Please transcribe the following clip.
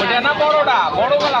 ওটা না বড়টা বড় গলা